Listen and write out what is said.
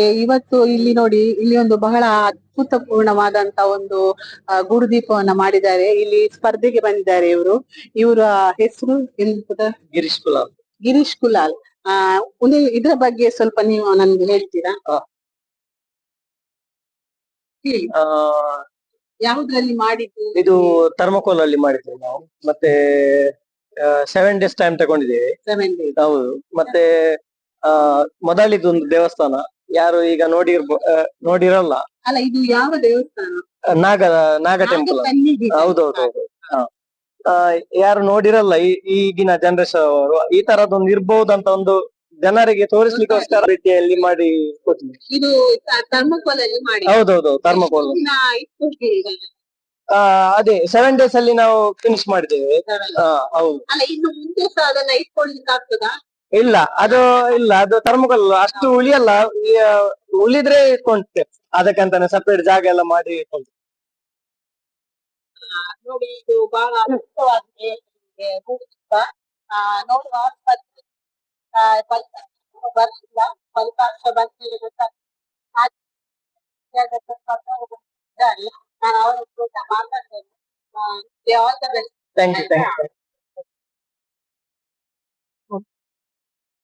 Okay ಇವತ್ತು ಇಲ್ಲಿ ನೋಡಿ ಇಲ್ಲಿ ಒಂದು ಬಹಳ ಅದ್ಭುತಪೂರ್ಣವಾದಂತ ಒಂದು ಗುರುದೀಪವನ್ನ ಮಾಡಿದ್ದಾರೆ. ಇಲ್ಲಿ ಸ್ಪರ್ಧೆಗೆ ಬಂದಿದ್ದಾರೆ ಇವರು. ಇವರ ಹೆಸರು ಗಿರೀಶ್ ಕುಲಾಲ್ ಗಿರೀಶ್ ಕುಲಾಲ್ ಆ ಒಂದು ಇದರ ಬಗ್ಗೆ ಸ್ವಲ್ಪ ನೀವು ನನ್ಗೆ ಹೇಳ್ತೀರಾ? ಯಾವುದ್ರಲ್ಲಿ ಮಾಡಿದ್ದು? ಇದು ಥರ್ಮಕೋಲ್ ಅಲ್ಲಿ ಮಾಡಿದ್ದೇವೆ ನಾವು. ಮತ್ತೆ ಸೆವೆನ್ ಡೇಸ್ ಟೈಮ್ ತಗೊಂಡಿದ್ದೇವೆ. ಹೌದು. ಮತ್ತೆ ಮೊದಲಿದೊಂದು ದೇವಸ್ಥಾನ. ಯಾರು ಈಗ ನೋಡಿರ್ಬ ಆ, ನೋಡಿರಲ್ಲ. ಅಲ್ಲ ಇದು ಯಾವ ದೇವಸ್ಥಾನ? ನಾಗ ನಾಗ ಟೆಂಪಲ್ ನಾಗಕನ್ನಿಗೆ ಹೌದೌದು ಯಾರು ನೋಡಿರಲ್ಲ ಈ- ಈಗಿನ ಜನರೇಷನ್ ಅವರು ಈ ತರದೊಂದು ಇರ್ಬಹುದಂತ ಒಂದು ಜನರಿಗೆ ತೋರಿಸ್ಲಿಕ್ಕೋಸ್ಕರ ರೀತಿಯಲ್ಲಿ ಮಾಡಿ ಕೊಟ್ಟಿದ್ವಿ ಇದು ಥರ್ಮಕೋಲ್ ಅಲ್ಲಿ ಮಾಡಿ. ಹೌದೌದು ಥರ್ಮಕೋಲ್ ಅದೇ ಸೆವೆನ್ ಡೇಸ್ ಅಲ್ಲಿ ನಾವು ಫಿನಿಶ್ ಮಾಡಿದ್ದೇವೆ. ಆ, ಹೌದು. ಅಲ್ಲ ಇನ್ನು ಮುಂದೆ ಸಹ ಅದನ್ನ ಇಟ್ಕೊಳ್ಲಿಕ್ಕೆ ಆಗ್ತದಾ ಇಲ್ಲ ಅದು ಇಲ್ಲ ಅದು ಥರ್ಮಕಲ್ ಅಷ್ಟು ಉಳಿಯಲ್ಲ ಉಳಿದ್ರೆ ಇಟ್ಕೊಂಡೆ ಅದಕ್ಕಂತಾನೆ ಸಪರೇಟ್ ಜಾಗ ಎಲ್ಲ ಮಾಡಿ ಇಟ್ಕೊಂಡೆ ನೋಡಿ ಇದು ಬಹಳ ಅದ್ಭುತವಾಗಿದೆ. ನೋಡುವ ಫಲಿತಾಂಶ ಬರ್ಲಿಲ್ಲ ಫಲಿತಾಂಶ ಗೊತ್ತಾಗ್ತದೆ. ನಾನು ಅವರ ಮಾತಾಡ್ತೇನೆ. Thank you thank you